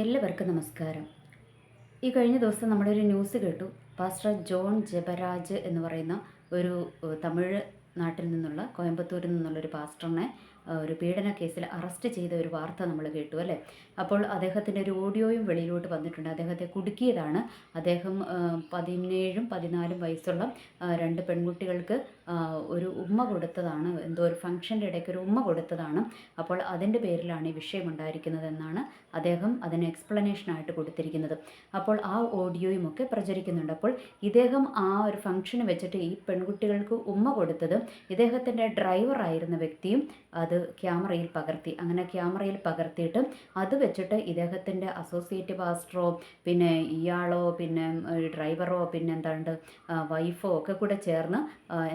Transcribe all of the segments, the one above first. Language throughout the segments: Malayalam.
എല്ലാവർക്കും നമസ്കാരം. ഈ കഴിഞ്ഞ ദിവസം നമ്മളൊരു ന്യൂസ് കേട്ടു. പാസ്റ്റർ ജോൺ ജബരാജ് എന്ന് പറയുന്ന ഒരു തമിഴ് നാട്ടിൽ നിന്നുള്ള കോയമ്പത്തൂരിൽ നിന്നുള്ള ഒരു പാസ്റ്ററിനെ ഒരു പീഡന കേസിൽ അറസ്റ്റ് ചെയ്ത ഒരു വാർത്ത നമ്മൾ കേട്ടു അല്ലേ? അപ്പോൾ അദ്ദേഹത്തിന്റെ ഒരു ഓഡിയോയും വെളിയിലോട്ട് വന്നിട്ടുണ്ട്. അദ്ദേഹത്തെ കുടുക്കിയതാണ്. അദ്ദേഹം പതിനേഴും പതിനാലും വയസ്സുള്ള രണ്ട് പെൺകുട്ടികൾക്ക് ഒരു ഉമ്മ കൊടുത്തതാണ്. എന്തോ ഒരു ഫംഗ്ഷന്റെ ഇടയ്ക്ക് ഒരു ഉമ്മ കൊടുത്തതാണ്. അപ്പോൾ അതിന്റെ പേരിലാണ് ഈ വിഷയം ഉണ്ടായിരിക്കുന്നതെന്നാണ് അദ്ദേഹം അതിന് എക്സ്പ്ലനേഷനായിട്ട് കൊടുത്തിരിക്കുന്നത്. അപ്പോൾ ആ ഓഡിയോയും ഒക്കെ പ്രചരിക്കുന്നുണ്ട്. അപ്പോൾ ഇദ്ദേഹം ആ ഒരു ഫംഗ്ഷന് വെച്ചിട്ട് ഈ പെൺകുട്ടികൾക്ക് ഉമ്മ കൊടുത്തത് ഇദ്ദേഹത്തിന്റെ ഡ്രൈവറായിരുന്ന വ്യക്തിയും അത് ക്യാമറയിൽ പകർത്തി. അങ്ങനെ ക്യാമറയിൽ പകർത്തിയിട്ട് അത് വെച്ചിട്ട് ഇദ്ദേഹത്തിന്റെ അസോസിയേറ്റ് പാസ്റ്ററോ പിന്നെ ഇയാളോ പിന്നെ ഡ്രൈവറോ പിന്നെ എന്താണ്ട് വൈഫോ ഒക്കെ കൂടെ ചേർന്ന്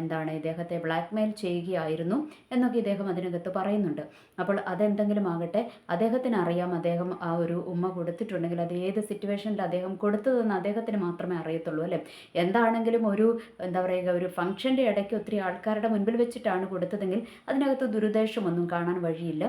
എന്താണ് ഇദ്ദേഹത്തെ ബ്ലാക്ക്മെയിൽ ചെയ്യുകയായിരുന്നു എന്നൊക്കെ ഇദ്ദേഹം അതിനകത്ത് പറയുന്നുണ്ട്. അപ്പോൾ അതെന്തെങ്കിലും ആകട്ടെ അദ്ദേഹത്തിന് അറിയാം അദ്ദേഹം ആ ഒരു ഉമ്മ കൊടുത്തിട്ടുണ്ടെങ്കിൽ അത് ഏത് സിറ്റുവേഷനിൽ അദ്ദേഹം കൊടുത്തതെന്ന് അദ്ദേഹത്തിന് മാത്രമേ അറിയത്തുള്ളൂ അല്ലേ? എന്താണെങ്കിലും ഒരു എന്താ പറയുക ഒരു ഫംഗ്ഷന്റെ ഇടയ്ക്ക് ഒത്തിരി ആൾക്കാരുടെ മുൻപിൽ വെച്ചിട്ടാണ് കൊടുത്തതെങ്കിൽ അതിനകത്ത് ദുരുദ്ദേശമൊന്നും കാണാൻ വഴിയില്ല.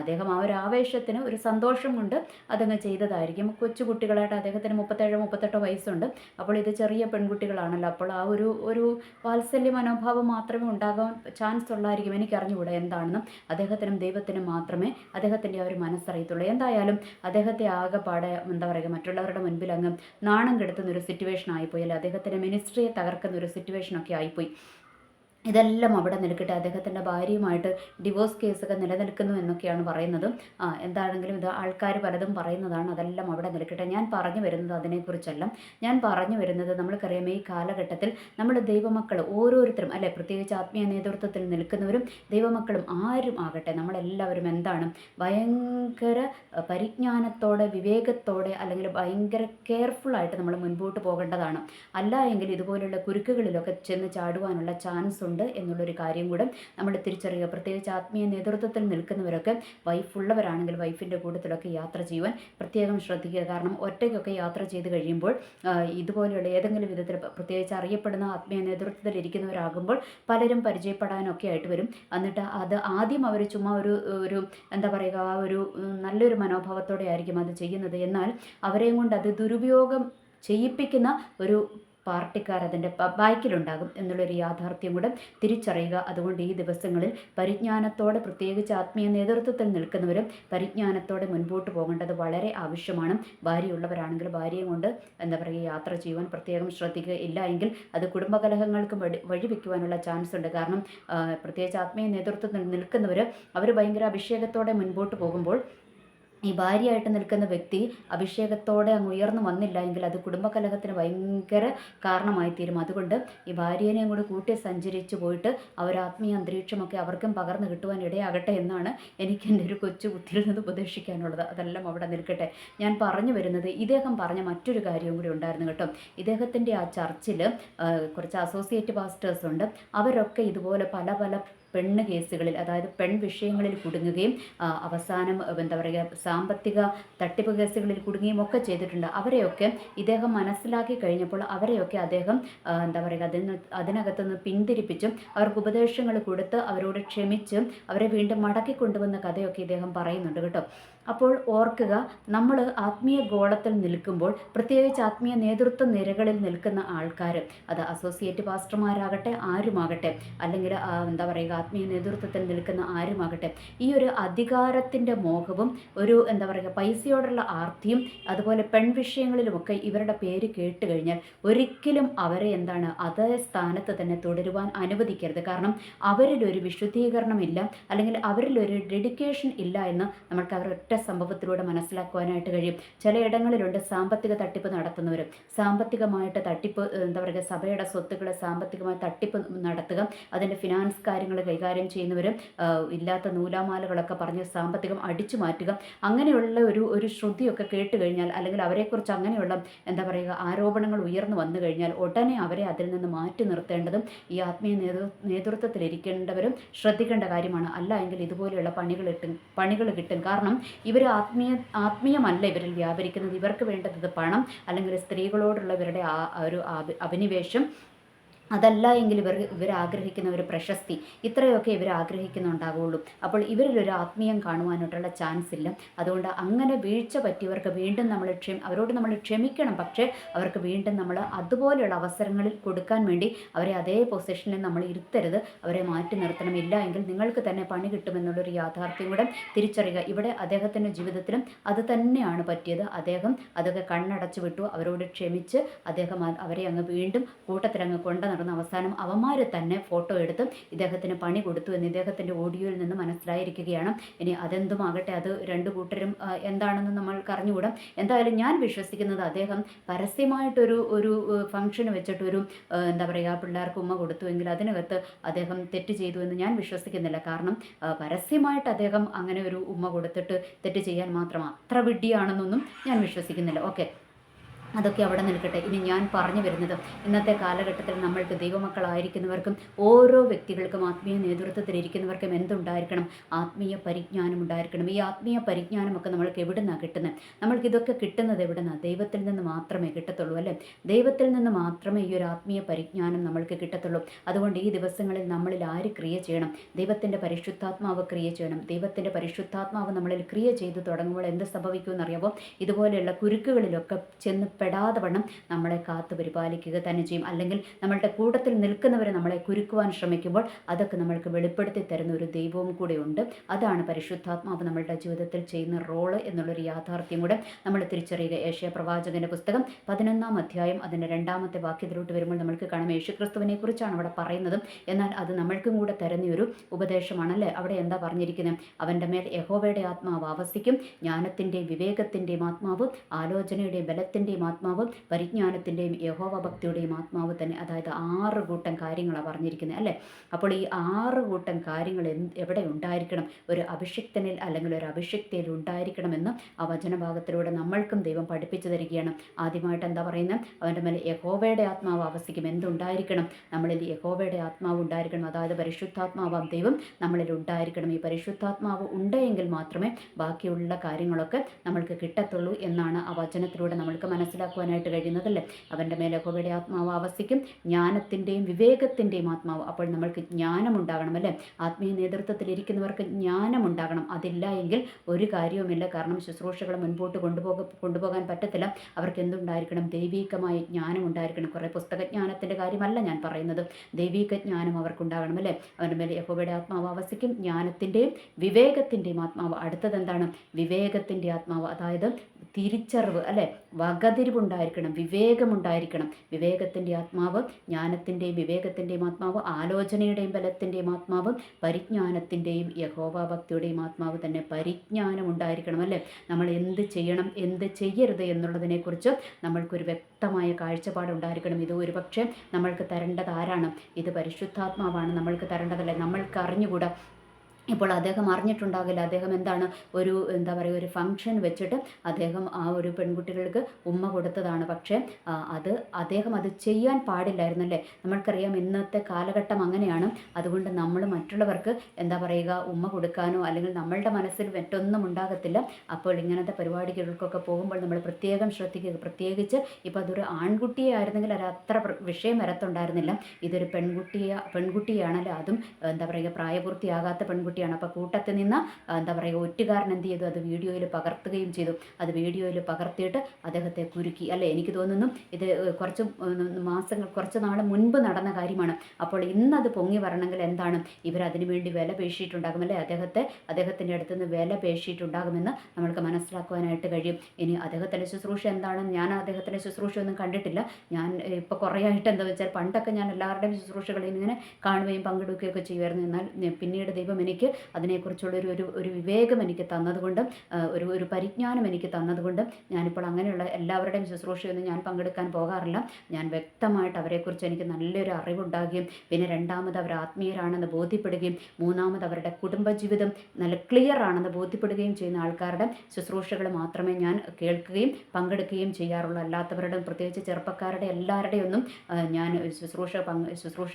അദ്ദേഹം ആ ഒരു ആവേശത്തിന് ഒരു സന്തോഷം കൊണ്ട് അതങ്ങ് ചെയ്തതായിരിക്കും. കൊച്ചു കുട്ടികളായിട്ട് അദ്ദേഹത്തിന് മുപ്പത്തേഴോ മുപ്പത്തെട്ടോ വയസ്സുണ്ട്. അപ്പോൾ ഇത് ചെറിയ പെൺകുട്ടികളാണല്ലോ. അപ്പോൾ ആ ഒരു ഒരു വാത്സല്യ മനോഭാവം മാത്രമേ ഉണ്ടാകാൻ ചാൻസ് ഉള്ളായിരിക്കും എനിക്കറിഞ്ഞുകൂടെ എന്താണെന്നും. അദ്ദേഹത്തിനും ദൈവത്തിനും മാത്രമേ അദ്ദേഹത്തിന്റെ ആ ഒരു മനസ്സറിയത്തുള്ളൂ. എന്തായാലും അദ്ദേഹത്തെ ആകെപ്പാടെ എന്താ പറയുക മറ്റുള്ളവരുടെ മുൻപിൽ അങ്ങ് നാണം കെടുത്തുന്ന ഒരു സിറ്റുവേഷൻ ആയിപ്പോയി. അല്ലെ? അദ്ദേഹത്തിന്റെ മിനിസ്ട്രിയെ തകർക്കുന്ന ഒരു സിറ്റുവേഷനൊക്കെ ആയിപ്പോയി. ഇതെല്ലാം അവിടെ നിൽക്കട്ടെ. അദ്ദേഹത്തിന്റെ ഭാര്യയുമായിട്ട് ഡിവോഴ്സ് കേസൊക്കെ നിലനിൽക്കുന്നു എന്നൊക്കെയാണ് പറയുന്നത്. എന്താണെങ്കിലും ഇത് ആൾക്കാർ പലതും പറയുന്നതാണ്. അതെല്ലാം അവിടെ നിൽക്കട്ടെ. ഞാൻ പറഞ്ഞു വരുന്നത് അതിനെക്കുറിച്ചല്ല. ഞാൻ പറഞ്ഞു വരുന്നത് നമ്മൾക്കറിയാം ഈ കാലഘട്ടത്തിൽ നമ്മൾ ദൈവമക്കൾ ഓരോരുത്തരും അല്ലെ പ്രത്യേകിച്ച് ആത്മീയ നേതൃത്വത്തിൽ നിൽക്കുന്നവരും ദൈവമക്കളും ആരും ആകട്ടെ. നമ്മളെല്ലാവരും എന്താണ്? ഭയങ്കര പരിജ്ഞാനത്തോടെ വിവേകത്തോടെ അല്ലെങ്കിൽ ഭയങ്കര കെയർഫുള്ളായിട്ട് നമ്മൾ മുൻപോട്ട് പോകേണ്ടതാണ്. അല്ല എങ്കിൽ ഇതുപോലുള്ള കുരുക്കുകളിലൊക്കെ ചെന്ന് ചാടുവാനുള്ള ചാൻസ് ഉണ്ട് എന്നുള്ളൊരു കാര്യം കൂടെ നമ്മൾ തിരിച്ചറിയുക. പ്രത്യേകിച്ച് ആത്മീയ നേതൃത്വത്തിൽ നിൽക്കുന്നവരൊക്കെ വൈഫുള്ളവരാണെങ്കിൽ വൈഫിന്റെ കൂട്ടത്തിലൊക്കെ യാത്ര ചെയ്യുവാൻ പ്രത്യേകം ശ്രദ്ധിക്കുക. കാരണം ഒറ്റയ്ക്കൊക്കെ യാത്ര ചെയ്ത് കഴിയുമ്പോൾ ഇതുപോലെയുള്ള ഏതെങ്കിലും വിധത്തിൽ പ്രത്യേകിച്ച് അറിയപ്പെടുന്ന ആത്മീയ നേതൃത്വത്തിൽ ഇരിക്കുന്നവരാകുമ്പോൾ പലരും പരിചയപ്പെടാനൊക്കെ ആയിട്ട് വരും. എന്നിട്ട് അത് ആദ്യം അവർ ചുമ്മാ ഒരു ഒരു എന്താ പറയുക ആ ഒരു നല്ലൊരു മനോഭാവത്തോടെ ആയിരിക്കും അത് ചെയ്യുന്നത്. എന്നാൽ അവരെയും കൊണ്ട് അത് ദുരുപയോഗം ചെയ്യിപ്പിക്കുന്ന ഒരു പാർട്ടിക്കാർ അതിന്റെ ബാക്കിലുണ്ടാകും എന്നുള്ളൊരു യാഥാർത്ഥ്യം കൂടെ തിരിച്ചറിയുക. അതുകൊണ്ട് ഈ ദിവസങ്ങളിൽ പരിജ്ഞാനത്തോടെ പ്രത്യേകിച്ച് ആത്മീയ നേതൃത്വത്തിൽ നിൽക്കുന്നവരും പരിജ്ഞാനത്തോടെ മുൻപോട്ട് പോകേണ്ടത് വളരെ ആവശ്യമാണ്. ഭാര്യയുള്ളവരാണെങ്കിൽ ഭാര്യയും കൊണ്ട് എന്താ പറയുക യാത്ര ചെയ്യുവാൻ പ്രത്യേകം ശ്രദ്ധിക്കുക. ഇല്ല എങ്കിൽ അത് കുടുംബകലഹങ്ങൾക്ക് വഴി വഴിവെക്കുവാനുള്ള ചാൻസ് ഉണ്ട്. കാരണം പ്രത്യേകിച്ച് ആത്മീയ നേതൃത്വത്തിൽ നിൽക്കുന്നവർ അവർ ഭയങ്കര അഭിഷേകത്തോടെ മുൻപോട്ട് പോകുമ്പോൾ ഈ ഭാര്യയായിട്ട് നിൽക്കുന്ന വ്യക്തി അഭിഷേകത്തോടെ അങ്ങ് ഉയർന്നു വന്നില്ല എങ്കിൽ അത് കുടുംബകലഹത്തിന് ഭയങ്കര കാരണമായി തീരും അതുകൊണ്ട് ഈ ഭാര്യേനെയും കൂടി കൂട്ടി സഞ്ചരിച്ച് പോയിട്ട് അവർ ആത്മീയ അന്തരീക്ഷമൊക്കെ അവർക്കും പകർന്നു കിട്ടുവാൻ ഇടയാകട്ടെ എന്നാണ് എനിക്ക് എന്റെ ഒരു കൊച്ചു ബുദ്ധിയിൽ നിന്ന് ഉപദേശിക്കാനുള്ളത്. അതെല്ലാം അവിടെ നിൽക്കട്ടെ. ഞാൻ പറഞ്ഞു വരുന്നത് ഇദ്ദേഹം പറഞ്ഞ മറ്റൊരു കാര്യവും കൂടി ഉണ്ടായിരുന്നു കേട്ടോ. ഇദ്ദേഹത്തിന്റെ ആ ചർച്ചിൽ കുറച്ച് അസോസിയേറ്റ് പാസ്റ്റേഴ്സ് ഉണ്ട്. അവരൊക്കെ ഇതുപോലെ പല പല പെണ്ണ് കേസുകളിൽ അതായത് പെൺ വിഷയങ്ങളിൽ കുടുങ്ങുകയും അവസാനം എന്താ പറയുക സാമ്പത്തിക തട്ടിപ്പ് കേസുകളിൽ കുടുങ്ങുകയും ഒക്കെ ചെയ്തിട്ടുണ്ട്. അവരെയൊക്കെ ഇദ്ദേഹം മനസ്സിലാക്കി കഴിഞ്ഞപ്പോൾ അവരെയൊക്കെ അദ്ദേഹം എന്താ പറയുക അതിന് അതിനകത്തുനിന്ന് പിന്തിരിപ്പിച്ചും അവർക്ക് ഉപദേശങ്ങൾ കൊടുത്ത് അവരോട് ക്ഷമിച്ചും അവരെ വീണ്ടും മടക്കി കൊണ്ടുവന്ന കഥയൊക്കെ ഇദ്ദേഹം പറയുന്നുണ്ട് കേട്ടോ. അപ്പോൾ ഓർക്കുക നമ്മൾ ആത്മീയ ഗോളത്തിൽ നിൽക്കുമ്പോൾ പ്രത്യേകിച്ച് ആത്മീയ നേതൃത്വ നിരകളിൽ നിൽക്കുന്ന ആൾക്കാർ അത് അസോസിയേറ്റ് പാസ്റ്റർമാരാകട്ടെ ആരുമാകട്ടെ അല്ലെങ്കിൽ എന്താ പറയുക ആത്മീയ നേതൃത്വത്തിൽ നിൽക്കുന്ന ആരുമാകട്ടെ ഈ ഒരു അധികാരത്തിന്റെ മോഹവും ഒരു എന്താ പറയുക പൈസയോടുള്ള ആർത്തിയും അതുപോലെ പെൺവിഷയങ്ങളിലുമൊക്കെ ഇവരുടെ പേര് കേട്ട് കഴിഞ്ഞാൽ ഒരിക്കലും അവരെ എന്താണ് അതേ സ്ഥാനത്ത് തന്നെ തുടരുവാൻ അനുവദിക്കരുത്. കാരണം അവരിലൊരു വിശുദ്ധീകരണമില്ല അല്ലെങ്കിൽ അവരിലൊരു ഡെഡിക്കേഷൻ ഇല്ല എന്ന് നമുക്ക് അവർ ഒറ്റ സംഭവത്തിലൂടെ മനസ്സിലാക്കുവാനായിട്ട് കഴിയും. ചിലയിടങ്ങളിലുണ്ട് സാമ്പത്തിക തട്ടിപ്പ് നടത്തുന്നവർ സാമ്പത്തികമായിട്ട് തട്ടിപ്പ് എന്താ പറയുക സഭയുടെ സ്വത്തുക്കളെ സാമ്പത്തികമായി തട്ടിപ്പ് നടത്തുക അതിന്റെ ഫിനാൻസ് കാര്യങ്ങൾ കൈകാര്യം ചെയ്യുന്നവരും ഇല്ലാത്ത നൂലാമാലകളൊക്കെ പറഞ്ഞ് സാമ്പത്തികം അടിച്ചു മാറ്റുക അങ്ങനെയുള്ള ഒരു ഒരു ശ്രുതിയൊക്കെ കേട്ട് കഴിഞ്ഞാൽ അല്ലെങ്കിൽ അവരെക്കുറിച്ച് അങ്ങനെയുള്ള എന്താ പറയുക ആരോപണങ്ങൾ ഉയർന്നു വന്നു കഴിഞ്ഞാൽ ഉടനെ അവരെ അതിൽ നിന്ന് മാറ്റി നിർത്തേണ്ടതും ഈ ആത്മീയ നേതൃ നേതൃത്വത്തിലിരിക്കേണ്ടവരും ശ്രദ്ധിക്കേണ്ട കാര്യമാണ്. അല്ല എങ്കിൽ ഇതുപോലെയുള്ള പണികൾ കിട്ടും പണികൾ കിട്ടും. കാരണം ഇവർ ആത്മീയ ആത്മീയമല്ല ഇവരിൽ വ്യാപരിക്കുന്നത്. ഇവർക്ക് വേണ്ടത് പണം അല്ലെങ്കിൽ സ്ത്രീകളോടുള്ള ഇവരുടെ ആ ആ ഒരു അഭിനിവേശം അതല്ല എങ്കിൽ ഇവർ ഇവർ ആഗ്രഹിക്കുന്ന ഒരു പ്രശസ്തി ഇത്രയൊക്കെ ഇവർ ആഗ്രഹിക്കുന്നുണ്ടാവുള്ളൂ. അപ്പോൾ ഇവരിൽ ഒരു ആത്മീയം കാണുവാനായിട്ടുള്ള ചാൻസ് ഇല്ല. അതുകൊണ്ട് അങ്ങനെ വീഴ്ച പറ്റിയവർക്ക് വീണ്ടും നമ്മൾ ക്ഷമ അവരോട് നമ്മൾ ക്ഷമിക്കണം. പക്ഷേ അവർക്ക് വീണ്ടും നമ്മൾ അതുപോലെയുള്ള അവസരങ്ങളിൽ കൊടുക്കാൻ വേണ്ടി അവരെ അതേ പൊസിഷനിൽ നമ്മൾ ഇരുത്തരുത്. അവരെ മാറ്റി നിർത്തണമില്ല എങ്കിൽ നിങ്ങൾക്ക് തന്നെ പണി കിട്ടുമെന്നുള്ളൊരു യാഥാർത്ഥ്യം കൂടെ തിരിച്ചറിയുക. ഇവിടെ അദ്ദേഹത്തിന്റെ ജീവിതത്തിലും അത് തന്നെയാണ് പറ്റിയത്. അദ്ദേഹം അതൊക്കെ കണ്ണടച്ചു വിട്ടു. അവരോട് ക്ഷമിച്ച് അദ്ദേഹം അവരെ അങ്ങ് വീണ്ടും കൂട്ടത്തിലങ്ങ് കൊണ്ടു നടന്ന അവസാനം അവന്മാർ തന്നെ ഫോട്ടോ എടുത്ത് ഇദ്ദേഹത്തിന് പണി കൊടുത്തു എന്ന് ഇദ്ദേഹത്തിന്റെ ഓഡിയോയിൽ നിന്ന് മനസ്സിലായിരിക്കുകയാണ്. ഇനി അതെന്തുമാകട്ടെ? അത് രണ്ടു കൂട്ടരും എന്താണെന്ന് നമ്മൾ അറിഞ്ഞുകൂടാം എന്തായാലും ഞാൻ വിശ്വസിക്കുന്നത് അദ്ദേഹം പരസ്യമായിട്ടൊരു ഒരു ഫംഗ്ഷന് വെച്ചിട്ടൊരു എന്താ പറയുക പിള്ളേർക്ക് ഉമ്മ കൊടുത്തുവെങ്കിൽ അതിനകത്ത് അദ്ദേഹം തെറ്റ് ചെയ്തു എന്ന് ഞാൻ വിശ്വസിക്കുന്നില്ല. കാരണം പരസ്യമായിട്ട് അദ്ദേഹം അങ്ങനെ ഒരു ഉമ്മ കൊടുത്തിട്ട് തെറ്റ് ചെയ്യാൻ മാത്രം അത്ര വിഡ്ഢിയാണെന്നൊന്നും ഞാൻ വിശ്വസിക്കുന്നില്ല. ഓക്കെ. അതൊക്കെ അവിടെ നിൽക്കട്ടെ. ഇനി ഞാൻ പറഞ്ഞു വരുന്നത് ഇന്നത്തെ കാലഘട്ടത്തിൽ നമ്മൾക്ക് ദൈവമക്കളായിരിക്കുന്നവർക്കും ഓരോ വ്യക്തികൾക്കും ആത്മീയ നേതൃത്വത്തിലിരിക്കുന്നവർക്കും എന്തുണ്ടായിരിക്കണം? ആത്മീയ പരിജ്ഞാനം ഉണ്ടായിരിക്കണം. ഈ ആത്മീയ പരിജ്ഞാനമൊക്കെ നമ്മൾക്ക് എവിടെ നിന്നാണ് കിട്ടുന്നത് നമ്മൾക്ക് ഇതൊക്കെ കിട്ടുന്നത് എവിടെ നിന്നാണ് ദൈവത്തിൽ നിന്ന് മാത്രമേ കിട്ടത്തുള്ളൂ അല്ലേ? ദൈവത്തിൽ നിന്ന് മാത്രമേ ഈ ഒരു ആത്മീയ പരിജ്ഞാനം നമ്മൾക്ക് കിട്ടത്തുള്ളൂ. അതുകൊണ്ട് ഈ ദിവസങ്ങളിൽ നമ്മളിൽ ആര് ക്രിയ ചെയ്യണം? ദൈവത്തിന്റെ പരിശുദ്ധാത്മാവ് ക്രിയ ചെയ്യണം. ദൈവത്തിന്റെ പരിശുദ്ധാത്മാവ് നമ്മളിൽ ക്രിയ ചെയ്തു തുടങ്ങുമ്പോൾ എന്ത് സംഭവിക്കുമെന്നറിയാമോ ഇതുപോലെയുള്ള കുരുക്കുകളിലൊക്കെ ചെന്ന് പെടാതെ വണ്ണം നമ്മളെ കാത്തു പരിപാലിക്കുക തന്നെ ചെയ്യും. അല്ലെങ്കിൽ നമ്മളുടെ കൂട്ടത്തിൽ നിൽക്കുന്നവരെ നമ്മളെ കുരുക്കുവാൻ ശ്രമിക്കുമ്പോൾ അതൊക്കെ നമ്മൾക്ക് വെളിപ്പെടുത്തി തരുന്ന ഒരു ദൈവവും കൂടെയുണ്ട് അതാണ് പരിശുദ്ധാത്മാവ് നമ്മളുടെ ജീവിതത്തിൽ ചെയ്യുന്ന റോൾ എന്നുള്ളൊരു യാഥാർത്ഥ്യം കൂടെ നമ്മൾ തിരിച്ചറിയുക. ഏഷ്യ പ്രവാചകന്റെ പുസ്തകം പതിനൊന്നാം അധ്യായം അതിന്റെ രണ്ടാമത്തെ വാക്യത്തിലോട്ട് വരുമ്പോൾ നമ്മൾക്ക് കാണാം യേശുക്രിസ്തുവിനെ കുറിച്ചാണ് അവിടെ പറയുന്നതും. എന്നാൽ അത് നമ്മൾക്കും കൂടെ തരുന്ന ഒരു ഉപദേശമാണല്ലേ? അവിടെ എന്താ പറഞ്ഞിരിക്കുന്നത്? അവന്റെ മേൽ യഹോവയുടെ ആത്മാവ് ആവസിക്കും. ജ്ഞാനത്തിന്റെയും വിവേകത്തിന്റെയും ആത്മാവ് ആലോചനയുടെയും ബലത്തിന്റെയും ആത്മാവ് പരിജ്ഞാനത്തിന്റെയും യഹോവഭക്തിയുടെയും ആത്മാവ് തന്നെ അതായത് ആറ് കൂട്ടം കാര്യങ്ങളാണ് പറഞ്ഞിരിക്കുന്നത് അല്ലേ? അപ്പോൾ ഈ ആറ് കൂട്ടം കാര്യങ്ങൾ എവിടെ ഉണ്ടായിരിക്കണം? ഒരു അഭിഷിക്തനിൽ അല്ലെങ്കിൽ ഒരു അഭിഷിക്തയിൽ ഉണ്ടായിരിക്കണമെന്ന് ആ വചനഭാഗത്തിലൂടെ നമ്മൾക്കും ദൈവം പഠിപ്പിച്ചു തരികയാണ്. ആദ്യമായിട്ട് എന്താ പറയുന്നത് അവന്റെ മേലെ യഹോവയുടെ ആത്മാവ് അവസിക്കും എന്തുണ്ടായിരിക്കണം? നമ്മളിൽ യഹോവയുടെ ആത്മാവ് ഉണ്ടായിരിക്കണം. അതായത് പരിശുദ്ധാത്മാവാം ദൈവം നമ്മളിൽ ഉണ്ടായിരിക്കണം. ഈ പരിശുദ്ധാത്മാവ് ഉണ്ടെങ്കിൽ മാത്രമേ ബാക്കിയുള്ള കാര്യങ്ങളൊക്കെ നമ്മൾക്ക് കിട്ടത്തുള്ളൂ എന്നാണ് ആ വചനത്തിലൂടെ നമ്മൾക്ക് മനസ്സിലാക്കുന്നത് മനസ്സിലാക്കുവാനായിട്ട് കഴിയുന്നതല്ലേ? അവന്റെ മേലെ യഹോവയുടെ ആത്മാവ് ആവസിക്കും ജ്ഞാനത്തിന്റെയും വിവേകത്തിന്റെയും ആത്മാവ് അപ്പോൾ നമ്മൾക്ക് ജ്ഞാനമുണ്ടാകണം അല്ലേ ആത്മീയ നേതൃത്വത്തിലിരിക്കുന്നവർക്ക് ജ്ഞാനമുണ്ടാകണം. അതില്ല എങ്കിൽ ഒരു കാര്യവുമില്ല. കാരണം ശുശ്രൂഷകൾ മുൻപോട്ട് കൊണ്ടുപോക കൊണ്ടുപോകാൻ പറ്റത്തില്ല. അവർക്ക് എന്തുണ്ടായിരിക്കണം? ദൈവീകമായ ജ്ഞാനം ഉണ്ടായിരിക്കണം. കുറേ പുസ്തകജ്ഞാനത്തിന്റെ കാര്യമല്ല ഞാൻ പറയുന്നത്. ദൈവീക ജ്ഞാനം അവർക്കുണ്ടാകണം അല്ലേ അവന്റെ മേലെ യഹോവയുടെ ആത്മാവ് ആവസിക്കും ജ്ഞാനത്തിന്റെയും വിവേകത്തിന്റെയും ആത്മാവ്. അടുത്തത് എന്താണ്? വിവേകത്തിന്റെ ആത്മാവ്. അതായത് തിരിച്ചറിവ് അല്ലെ? വകതിരിവുണ്ടായിരിക്കണം വിവേകമുണ്ടായിരിക്കണം. വിവേകത്തിന്റെ ആത്മാവ് ജ്ഞാനത്തിന്റെയും വിവേകത്തിന്റെയും ആത്മാവ് ആലോചനയുടെയും ബലത്തിന്റെയും ആത്മാവ് പരിജ്ഞാനത്തിന്റെയും യഹോവാഭക്തിയുടെയും ആത്മാവ് തന്നെ പരിജ്ഞാനം ഉണ്ടായിരിക്കണം അല്ലേ? നമ്മൾ എന്ത് ചെയ്യണം എന്ത് ചെയ്യരുത് എന്നുള്ളതിനെക്കുറിച്ച് നമ്മൾക്കൊരു വ്യക്തമായ കാഴ്ചപ്പാടുണ്ടായിരിക്കണം. ഇത് ഒരുപക്ഷെ നമ്മൾക്ക് തരേണ്ടത് ആരാണ്? ഇത് പരിശുദ്ധാത്മാവാണ്. നമ്മൾക്ക് തരേണ്ടതല്ലേ? നമ്മൾക്ക് അറിഞ്ഞുകൂടാ ഇപ്പോൾ അദ്ദേഹം അറിഞ്ഞിട്ടുണ്ടാകില്ല അദ്ദേഹം എന്താണ് ഒരു എന്താ പറയുക ഒരു ഫംഗ്ഷൻ വെച്ചിട്ട് അദ്ദേഹം ആ ഒരു പെൺകുട്ടികൾക്ക് ഉമ്മ കൊടുത്തതാണ്. പക്ഷേ അത് അദ്ദേഹം അത് ചെയ്യാൻ പാടില്ലായിരുന്നു അല്ലേ നമ്മൾക്കറിയാം ഇന്നത്തെ കാലഘട്ടം അങ്ങനെയാണ്. അതുകൊണ്ട് നമ്മൾ മറ്റുള്ളവർക്ക് എന്താ പറയുക ഉമ്മ കൊടുക്കാനോ അല്ലെങ്കിൽ നമ്മളുടെ മനസ്സിൽ മറ്റൊന്നും ഉണ്ടാകത്തില്ല. അപ്പോൾ ഇങ്ങനത്തെ പരിപാടികൾക്കൊക്കെ പോകുമ്പോൾ നമ്മൾ പ്രത്യേകം ശ്രദ്ധിക്കുക. പ്രത്യേകിച്ച് ഇപ്പോൾ അതൊരു ആൺകുട്ടിയെ ആയിരുന്നെങ്കിൽ അത് അത്ര വിഷയം വരത്തുണ്ടായിരുന്നില്ല. ഇതൊരു പെൺകുട്ടിയെ പെൺകുട്ടിയാണല്ലോ? അതും എന്താ പറയുക പ്രായപൂർത്തിയാകാത്ത പെൺകുട്ടി കുട്ടിയാണ്. അപ്പോൾ കൂട്ടത്തിൽ നിന്ന് എന്താ പറയുക ഒറ്റുകാരൻ എന്ത് ചെയ്തു? അത് വീഡിയോയിൽ പകർത്തുകയും ചെയ്തു. അത് വീഡിയോയിൽ പകർത്തിയിട്ട് അദ്ദേഹത്തെ കുരുക്കി. അല്ലേ? എനിക്ക് തോന്നുന്നു ഇത് കുറച്ച് മാസങ്ങൾ കുറച്ച് നാൾ മുൻപ് നടന്ന കാര്യമാണ്. അപ്പോൾ ഇന്നത് പൊങ്ങി വരണമെങ്കിൽ എന്താണ്? ഇവർ അതിനു വേണ്ടി വില പേശിയിട്ടുണ്ടാകും അല്ലേ? അദ്ദേഹത്തെ അദ്ദേഹത്തിന്റെ അടുത്ത് നിന്ന് വില പേശിയിട്ടുണ്ടാകുമെന്ന് നമ്മൾക്ക് മനസ്സിലാക്കുവാനായിട്ട് കഴിയും. ഇനി അദ്ദേഹത്തിന്റെ ശുശ്രൂഷ എന്താണ്? ഞാൻ അദ്ദേഹത്തിന്റെ ശുശ്രൂഷ ഒന്നും കണ്ടിട്ടില്ല. ഞാൻ ഇപ്പോൾ കുറേ ആയിട്ട് എന്താ വെച്ചാൽ പണ്ടൊക്കെ ഞാൻ എല്ലാവരുടെയും ശുശ്രൂഷകളിൽ ഇങ്ങനെ കാണുകയും പങ്കെടുക്കുകയൊക്കെ ചെയ്യുമായിരുന്നു. എന്നാൽ പിന്നീട് ദൈവം എനിക്ക് അതിനെക്കുറിച്ചുള്ളൊരു ഒരു ഒരു വിവേകം എനിക്ക് തന്നതുകൊണ്ടും ഒരു ഒരു പരിജ്ഞാനം എനിക്ക് തന്നതുകൊണ്ടും ഞാനിപ്പോൾ അങ്ങനെയുള്ള എല്ലാവരുടെയും ശുശ്രൂഷയൊന്നും ഞാൻ പങ്കെടുക്കാൻ പോകാറില്ല. ഞാൻ വ്യക്തമായിട്ട് അവരെക്കുറിച്ച് എനിക്ക് നല്ലൊരു അറിവുണ്ടാകുകയും പിന്നെ രണ്ടാമത് അവർ ആത്മീയരാണെന്ന് ബോധ്യപ്പെടുകയും മൂന്നാമത് അവരുടെ കുടുംബജീവിതം നല്ല ക്ലിയർ ആണെന്ന് ബോധ്യപ്പെടുകയും ചെയ്യുന്ന ആൾക്കാരുടെ ശുശ്രൂഷകൾ മാത്രമേ ഞാൻ കേൾക്കുകയും പങ്കെടുക്കുകയും ചെയ്യാറുള്ളൂ. അല്ലാത്തവരുടെ പ്രത്യേകിച്ച് ചെറുപ്പക്കാരുടെ എല്ലാവരുടെയും ഒന്നും ഞാൻ ശുശ്രൂഷ പങ്ക് ശുശ്രൂഷ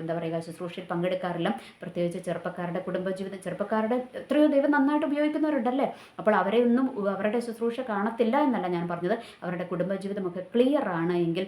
എന്താ പറയുക ശുശ്രൂഷയിൽ പങ്കെടുക്കാറില്ല. പ്രത്യേകിച്ച് ചെറുപ്പക്കാരുടെ കുടുംബജീവിതം. ചെറുപ്പക്കാരുടെ എത്രയോ ദൈവം നന്നായിട്ട് ഉപയോഗിക്കുന്നവരുണ്ടല്ലേ? അപ്പോൾ അവരെ ഒന്നും അവരുടെ ശുശ്രൂഷ കാണത്തില്ല എന്നല്ല ഞാൻ പറഞ്ഞത്. അവരുടെ കുടുംബജീവിതമൊക്കെ ക്ലിയർ ആണ് എങ്കിൽ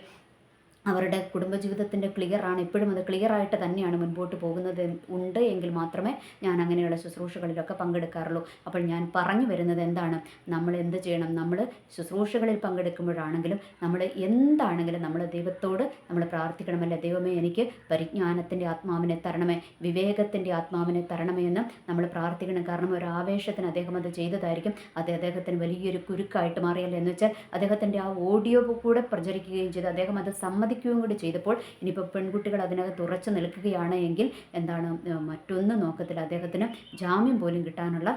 അവരുടെ കുടുംബജീവിതത്തിന്റെ ക്ലിയറാണ് ഇപ്പോഴും അത് ക്ലിയറായിട്ട് തന്നെയാണ് മുൻപോട്ട് പോകുന്നത് ഉണ്ട് എങ്കിൽ മാത്രമേ ഞാൻ അങ്ങനെയുള്ള ശുശ്രൂഷകളിലൊക്കെ പങ്കെടുക്കാറുള്ളൂ. അപ്പോൾ ഞാൻ പറഞ്ഞു വരുന്നത് എന്താണ്? നമ്മൾ എന്ത് ചെയ്യണം? നമ്മൾ ശുശ്രൂഷകളിൽ പങ്കെടുക്കുമ്പോഴാണെങ്കിലും നമ്മൾ എന്താണെങ്കിലും നമ്മൾ ദൈവത്തോട് നമ്മൾ പ്രാർത്ഥിക്കണമല്ല? ദൈവമേ എനിക്ക് പരിജ്ഞാനത്തിന്റെ ആത്മാവിനെ തരണമേ വിവേകത്തിന്റെ ആത്മാവിനെ തരണമേ എന്ന് നമ്മൾ പ്രാർത്ഥിക്കണം. കാരണം ഒരു ആവേശത്തിന് അദ്ദേഹം അത് ചെയ്തതായിരിക്കും. അത് അദ്ദേഹത്തിന് വലിയൊരു കുരുക്കായിട്ട് മാറിയല്ലോ? എന്ന് വെച്ചാൽ അദ്ദേഹത്തിന്റെ ആ ഓഡിയോ കൂടെ പ്രചരിക്കുകയും ചെയ്തു. അദ്ദേഹം അത് സമ്മതി സമ്മതിക്കുകയും കൂടി ചെയ്തപ്പോൾ ഇനിയിപ്പോൾ പെൺകുട്ടികൾ അതിനകത്ത് ഉറച്ചു നിൽക്കുകയാണ് എങ്കിൽ എന്താണ് മറ്റൊന്നും നോക്കത്തിൽ അദ്ദേഹത്തിന് ജാമ്യം പോലും കിട്ടാനുള്ള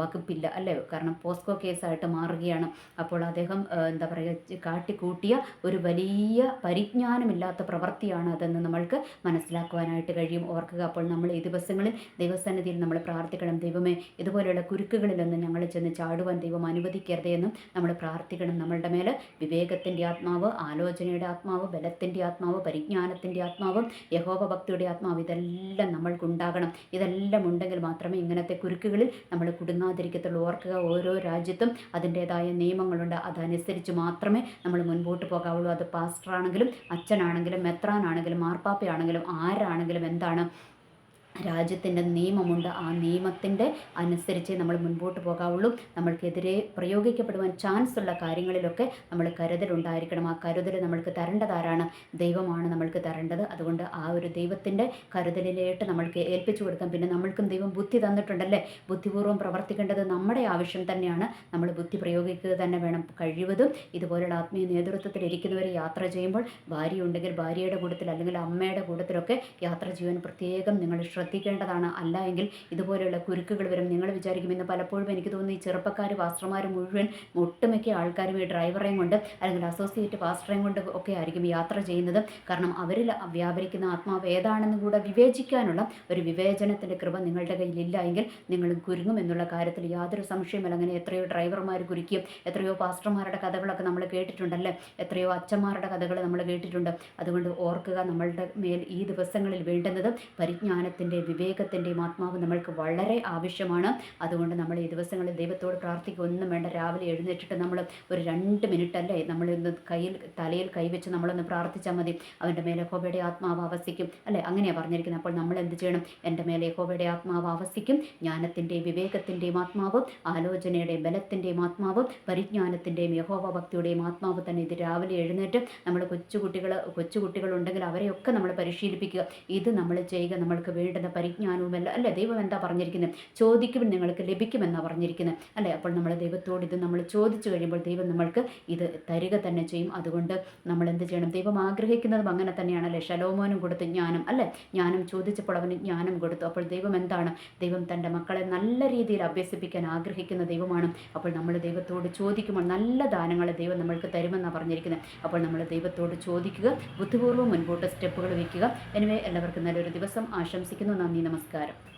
വകുപ്പില്ല അല്ലേ? കാരണം പോസ്കോ കേസായിട്ട് മാറുകയാണ്. അപ്പോൾ അദ്ദേഹം എന്താ പറയുക കാട്ടിക്കൂട്ടിയ ഒരു വലിയ പരിജ്ഞാനമില്ലാത്ത പ്രവൃത്തിയാണ് അതെന്ന് നമ്മൾക്ക് മനസ്സിലാക്കുവാനായിട്ട് കഴിയും. ഓർക്കുക അപ്പോൾ നമ്മൾ ഈ ദിവസങ്ങളിൽ ദൈവസന്നിധിയിൽ നമ്മൾ പ്രാർത്ഥിക്കണം. ദൈവമേ ഇതുപോലെയുള്ള കുരുക്കുകളിലൊന്നും ഞങ്ങൾ ചെന്ന് ചാടുവാൻ ദൈവം അനുവദിക്കരുതേ എന്നും നമ്മൾ പ്രാർത്ഥിക്കണം. നമ്മളുടെ മേൽ വിവേകത്തിന്റെ ആത്മാവ് ആലോചനയുടെ ആത്മാവ് ബലത്തിന്റെ ജ്ഞാനത്തിന്റെ ആത്മാവ് പരിജ്ഞാനത്തിന്റെ ആത്മാവും യഹോവ ഭക്തിയുടെ ആത്മാവ് ഇതെല്ലാം നമ്മൾക്കുണ്ടാകണം ഇതെല്ലാം ഉണ്ടെങ്കിൽ മാത്രമേ ഇങ്ങനത്തെ കുരുക്കുകളിൽ നമ്മൾ കുടുങ്ങാതിരിക്കത്തുള്ളൂ. ഓർക്കുക ഓരോ രാജ്യത്തും അതിന്റേതായ നിയമങ്ങളുണ്ട്. അതനുസരിച്ച് മാത്രമേ നമ്മൾ മുൻപോട്ട് പോകാവുള്ളൂ. അത് പാസ്റ്ററാണെങ്കിലും അച്ഛനാണെങ്കിലും മെത്രാനാണെങ്കിലും മാർപ്പാപ്പയാണെങ്കിലും ആരാണെങ്കിലും എന്താണ് രാജ്യത്തിന്റെ നിയമമുണ്ട്. ആ നിയമത്തിന്റെ അനുസരിച്ചേ നമ്മൾ മുൻപോട്ട് പോകാവുള്ളൂ. നമ്മൾക്കെതിരെ പ്രയോഗിക്കപ്പെടുവാൻ ചാൻസ് ഉള്ള കാര്യങ്ങളിലൊക്കെ നമ്മൾ കരുതലുണ്ടായിരിക്കണം. ആ കരുതൽ നമ്മൾക്ക് തരേണ്ടതാരാണ്? ദൈവമാണ് നമ്മൾക്ക് തരേണ്ടത്. അതുകൊണ്ട് ആ ഒരു ദൈവത്തിന്റെ കരുതലിലേട്ട് നമ്മൾക്ക് ഏൽപ്പിച്ചു കൊടുക്കാം. പിന്നെ നമ്മൾക്കും ദൈവം ബുദ്ധി തന്നിട്ടുണ്ടല്ലേ? ബുദ്ധിപൂർവം പ്രവർത്തിക്കേണ്ടത് നമ്മുടെ ആവശ്യം തന്നെയാണ്. നമ്മൾ ബുദ്ധി പ്രയോഗിക്കുക തന്നെ വേണം. കഴിവതും ഇതുപോലുള്ള ആത്മീയ നേതൃത്വത്തിൽ ഇരിക്കുന്നവർ യാത്ര ചെയ്യുമ്പോൾ ഭാര്യ ഉണ്ടെങ്കിൽ ഭാര്യയുടെ കൂട്ടത്തിൽ അല്ലെങ്കിൽ അമ്മയുടെ കൂട്ടത്തിലൊക്കെ യാത്ര ചെയ്യാൻ പ്രത്യേകം നിങ്ങൾ ശ്രദ്ധിക്കേണ്ടതാണ്. അല്ല എങ്കിൽ ഇതുപോലെയുള്ള കുരുക്കുകൾ വരും. നിങ്ങൾ വിചാരിക്കുമെന്ന് പലപ്പോഴും എനിക്ക് തോന്നുന്നു ഈ ചെറുപ്പക്കാർ പാസ്റ്റർമാർ മുഴുവൻ ഒട്ടുമിക്ക ആൾക്കാരും ഈ ഡ്രൈവറേയും കൊണ്ട് അല്ലെങ്കിൽ അസോസിയേറ്റ് പാസ്റ്ററേയും കൊണ്ട് ഒക്കെ ആയിരിക്കും യാത്ര ചെയ്യുന്നത്. കാരണം അവരിൽ വ്യാപരിക്കുന്ന ആത്മാവ് ഏതാണെന്ന് കൂടെ വിവേചിക്കാനുള്ള ഒരു വിവേചനത്തിന്റെ കൃപ നിങ്ങളുടെ കയ്യിലില്ല എങ്കിൽ നിങ്ങൾ കുരുങ്ങും എന്നുള്ള കാര്യത്തിൽ യാതൊരു സംശയമില്ല അങ്ങനെ എത്രയോ ഡ്രൈവർമാർ കുരുക്കിയും എത്രയോ പാസ്റ്റർമാരുടെ കഥകളൊക്കെ നമ്മൾ കേട്ടിട്ടുണ്ടല്ലേ? എത്രയോ അച്ഛന്മാരുടെ കഥകൾ നമ്മൾ കേട്ടിട്ടുണ്ട്. അതുകൊണ്ട് ഓർക്കുക നമ്മളുടെ മേൽ ഈ ദിവസങ്ങളിൽ വേണ്ടുന്നത് പരിജ്ഞാനത്തിന്റെ ജ്ഞാനത്തിന്റെയും വിവേകത്തിന്റെയും ആത്മാവ് നമ്മൾക്ക് വളരെ ആവശ്യമാണ്. അതുകൊണ്ട് നമ്മൾ ഈ ദിവസങ്ങളിൽ ദൈവത്തോട് പ്രാർത്ഥിക്കുകയൊന്നും വേണ്ട. രാവിലെ എഴുന്നേറ്റിട്ട് നമ്മൾ ഒരു രണ്ട് മിനിറ്റ് അല്ലേ നമ്മൾ ഇന്ന് കയ്യിൽ തലയിൽ കൈവച്ച് നമ്മളൊന്ന് പ്രാർത്ഥിച്ചാൽ മതി. അവന്റെ മേലെ ഹോബയുടെ ആത്മാവ് ആവസിക്കും അല്ലേ? അങ്ങനെയാണ് പറഞ്ഞിരിക്കുന്നത്. അപ്പോൾ നമ്മൾ എന്ത് ചെയ്യണം? എന്റെ മേലെ ഹോബയുടെ ആത്മാവ് ആവസിക്കും ജ്ഞാനത്തിന്റെയും വിവേകത്തിന്റെയും ആത്മാവ് ആലോചനയുടെയും ബലത്തിന്റെയും ആത്മാവ് പരിജ്ഞാനത്തിന്റെയും യഹോവ ഭക്തിയുടെയും ആത്മാവ് തന്നെ ഇത് രാവിലെ എഴുന്നേറ്റ് നമ്മൾ കൊച്ചുകുട്ടികൾ കൊച്ചുകുട്ടികളുണ്ടെങ്കിൽ അവരെയൊക്കെ നമ്മൾ പരിശീലിപ്പിക്കുക. ഇത് നമ്മൾ ചെയ്യുക. നമ്മൾക്ക് വേണ്ടുന്ന വേണ്ടുന്ന പരിജ്ഞാനവുമല്ല? അല്ലേ? ദൈവം എന്താ പറഞ്ഞിരിക്കുന്നത് ചോദിക്കുമ്പോൾ നിങ്ങൾക്ക് ലഭിക്കുമെന്നാണ് പറഞ്ഞിരിക്കുന്നത് അല്ലേ? അപ്പോൾ നമ്മൾ ദൈവത്തോട് ഇത് നമ്മൾ ചോദിച്ചു കഴിയുമ്പോൾ ദൈവം നമ്മൾക്ക് ഇത് തരിക തന്നെ ചെയ്യും. അതുകൊണ്ട് നമ്മൾ എന്ത് ചെയ്യണം? ദൈവം ആഗ്രഹിക്കുന്നതും അങ്ങനെ തന്നെയാണ് അല്ലേ ശലോമോനും കൊടുത്ത് ജ്ഞാനം അല്ലേ? ജ്ഞാനം ചോദിച്ചപ്പോൾ അവന് ജ്ഞാനം കൊടുത്തു. അപ്പോൾ ദൈവം എന്താണ്? ദൈവം തന്റെ മക്കളെ നല്ല രീതിയിൽ അഭ്യസിപ്പിക്കാൻ ആഗ്രഹിക്കുന്ന ദൈവമാണ്. അപ്പോൾ നമ്മൾ ദൈവത്തോട് ചോദിക്കുമ്പോൾ നല്ല ദാനങ്ങൾ ദൈവം നമ്മൾക്ക് തരുമെന്നാണ് പറഞ്ഞിരിക്കുന്നത് അപ്പോൾ നമ്മൾ ദൈവത്തോട് ചോദിക്കുക ബുദ്ധിപൂർവം മുൻപോട്ട് സ്റ്റെപ്പുകൾ വയ്ക്കുക. എനിവേ എല്ലാവർക്കും നല്ലൊരു ദിവസം. ആശംസിക്കുന്നു. നന്ദി നമസ്കാരം.